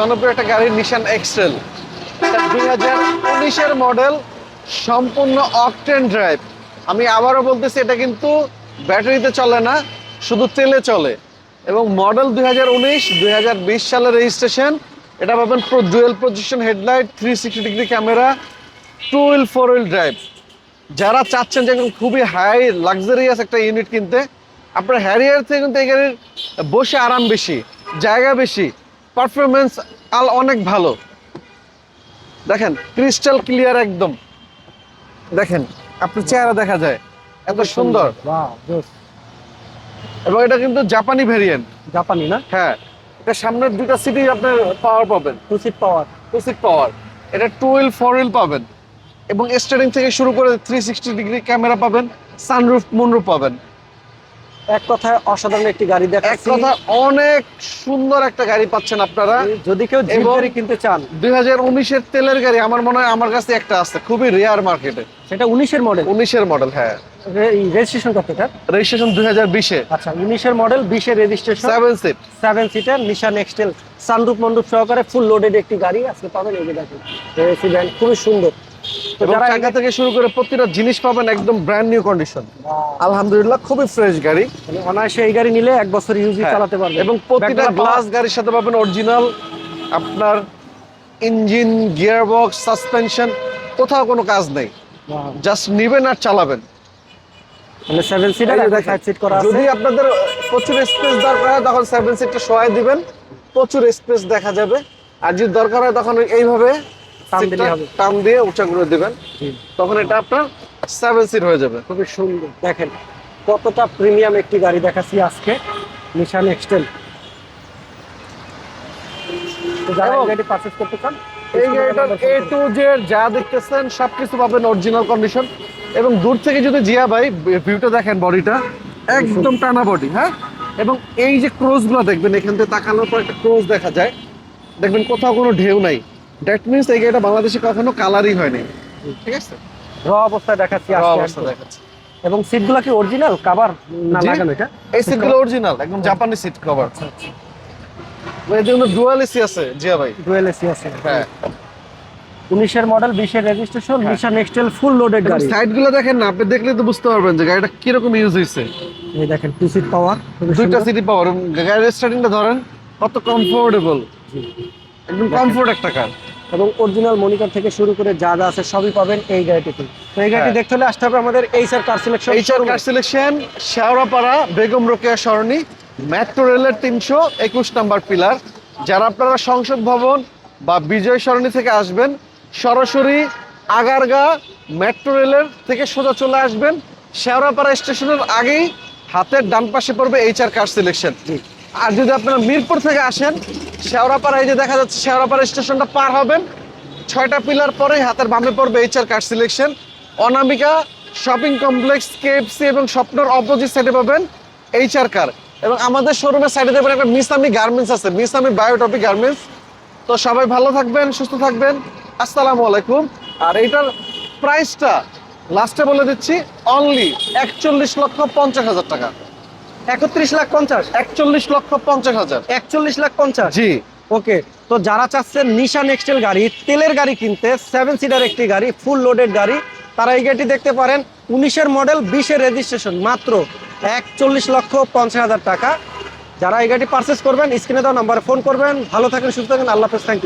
জনপ্রিয় একটা গাড়ি নিশান এক্সেল দুই হাজার উনিশের মডেল সম্পূর্ণ অকটেন ড্রাইভ আমি আবারও বলতেছি, এটা কিন্তু ব্যাটারিতে চলে না, শুধু তেলে চলে। এবং মডেল দুই হাজার উনিশ, দুই হাজার বিশ সালের রেজিস্ট্রেশন এটা পাবেন dual position headlight three sixty degree camera two wheel four wheel drive যারা চাচ্ছেন যে খুবই হাই লাক্সারিয়াস একটা ইউনিট কিনতে, আপনার হ্যারিয়ার থেকে কিন্তু এই গাড়ির বসে আরাম বেশি, জায়গা বেশি। পারফরমেন্স আল অনেক ভালো। দেখেন ক্রিস্টাল ক্লিয়ার একদম। দেখেন আপনার চেহারা দেখা যায়। এত সুন্দর। এবং এটা কিন্তু জাপানি ভেরিয়েন্ট জাপানি না? হ্যাঁ। এটা সামনের দুইটা সিটি আপনার পাওয়ার পাবেন। Two seat power two seat power এটা টু হুইল ফোর হুইল পাবেন। এবং স্টারিং থেকে শুরু করে থ্রি সিক্সটি ডিগ্রি ক্যামেরা পাবেন। সানরুফ মুনরুফ পাবেন। এক কথায় অসাধারণ একটি গাড়ি এক দেখাচ্ছি। কথা অনেক সুন্দর একটা গাড়ি পাচ্ছেন আপনারা। যদি কেউ জিপ গাড়ি কিনতে চান। দুই হাজার উনিশের তেলের গাড়ি আমার মনে হয় আমার কাছে একটা আছে খুবই রেয়ার মার্কেটে সেটা উনিশের মডেল উনিশের মডেল হ্যাঁ। রেজিস্ট্রেশন কত এটা? রেজিস্ট্রেশন দুই হাজার বিশে। আচ্ছা উনিশের মডেল বিশের registration seven seat seven seater Nissan XTrail sunroof মন্ডপ সহকারে ফুল লোডেড একটি গাড়ি আজকে পাবেন এই যে দেখেন। খুবই সুন্দর। যারা চাকা থেকে শুরু করে প্রতিটা জিনিস পাবেন একদম ব্র্যান্ড নিউ কন্ডিশন আলহামদুলিল্লাহ খুবই ফ্রেশ গাড়ি। মানে অনায়াসে এই গাড়ি নিলে এক বছর ইউজি হ্যাঁ। চালাতে পারবে এবং প্রতিটা গ্লাস গাড়ির সাথে পাবেন অরিজিনাল আপনার ইঞ্জিন গিয়ার বক্স সাসপেনশন কোথাও কোনো কাজ নেই। জাস্ট নিবেন আর চালাবেন। মানে যদি আপনাদের প্রচুর স্পেস দরকার হয় তখন সেভেন সিটটা সহায় দিবেন। প্রচুর স্পেস দেখা যাবে। আর যদি দরকার হয় তখন এইভাবে টান দিয়ে উঁচা করে দিবেন। তখন এটা আপনার সেভেন সিট হয়ে যাবে। খুবই সুন্দর। দেখেন কতটা প্রিমিয়াম একটি গাড়ি দেখাচ্ছি আজকে। নিশান এক্সটেল করতে চান এই গাড়িটার এ টু জেড যা দেখতেছেন সবকিছু পাবেন অরিজিনাল কন্ডিশন এবং দূর থেকে যদি জিয়া ভাই ভিউটা দেখেন বডিটা একদম টানা বডি হ্যাঁ? এবং এই যে ক্রোজগুলো দেখবেন এখান থেকে তাকানোর পর একটা ক্রোজ দেখা যায়। দেখবেন কোথাও কোনো ঢেউ নাই। দ্যাট মিনস এই গাড়িটা বাংলাদেশে কখনো কালারই হয়নি। ঠিক আছে? র অবস্থায় দেখাচ্ছি র অবস্থা। দেখাচ্ছে। এবং সিটগুলো কি অরিজিনাল কাভার না। লাগানো এটা? এই সিটগুলো অরিজিনাল একদম জাপানি সিট কভার এর জন্য ডুয়াল এসি আছে জিয়া ভাই। ডুয়েল এসি আছে হ্যাঁ। উনিশের মডেল বিশের রেজিস্ট্রেশন। নিশান এক্সটেল ফুল লোডেড গাড়ি। সাইডগুলো দেখেন না আপনি দেখলে তো বুঝতে পারবেন যে গাড়িটা কীরকম ইউজ হয়েছে। এই দেখেন টু সিট পাওয়ার দুইটা সিটি পাওয়ার গাড়ির স্টার্টিংটা ধরেন কত কমফোর্টেবল একদম কমফোর্ট একটা কার এবং অরিজিনাল মনিটর থেকে শুরু করে যা যা আছে সবই পাবেন এই গাড়িটিতে। তো এই গাড়িটি হ্যাঁ। দেখতে হলে আসতে হবে আমাদের HR car selection HR car selection Shewrapara Begum Rokeya Sarani metro রেলের তিনশো একুশ নাম্বার পিলার যারা আপনারা সংসদ ভবন বা বিজয় সরণি থেকে আসবেন সরাসরি আগারগা মেট্রো রেলের থেকে সোজা চলে আসবেন। শেওড়াপাড়া স্টেশনের আগেই হাতের ডান পাশে পড়বে এইচআর কার সিলেকশন আর যদি আপনারা মিরপুর থেকে আসেন শেওড়াপাড়া এই যে দেখা যাচ্ছে শেওড়াপাড়া স্টেশনটা পার হবেন, ছয়টা পিলার পরেই হাতের বামে পড়বে HR car selection Anamika shopping complex KFC এবং স্বপ্নর অপোজিট সাইডে পাবেন এইচআর কার এবং আমাদের শোরুমের সাইডে দেখবেন একটা মিসামি গার্মেন্টস আছে, মিসামি বায়োটপিক গার্মেন্টস তো সবাই ভালো থাকবেন, সুস্থ থাকবেন। আসসালামু আলাইকুম। আর এইটার প্রাইসটা লাস্টে বলে দিচ্ছি অনলি একচল্লিশ লক্ষ পঞ্চাশ হাজার টাকা। একত্রিশ লাখ পঞ্চাশ। একচল্লিশ লক্ষ পঞ্চাশ হাজার। একচল্লিশ লাখ পঞ্চাশ। জি। ওকে তো যারা চাচ্ছেন নিশান এক্সটেল গাড়ি তেলের গাড়ি কিনতে সেভেন সিটার একটি গাড়ি ফুল লোডেড গাড়ি তারা এই গাড়িটি দেখতে পারেন। উনিশের মডেল বিশের রেজিস্ট্রেশন মাত্র একচল্লিশ লক্ষ পঞ্চাশ হাজার টাকা। যারা এই গাড়িটি পারচেস করবেন স্ক্রিনে দেওয়া নাম্বারে ফোন করবেন। ভালো থাকেন সুস্থ থাকেন। আল্লাহ হাফেজ থ্যাংক ইউ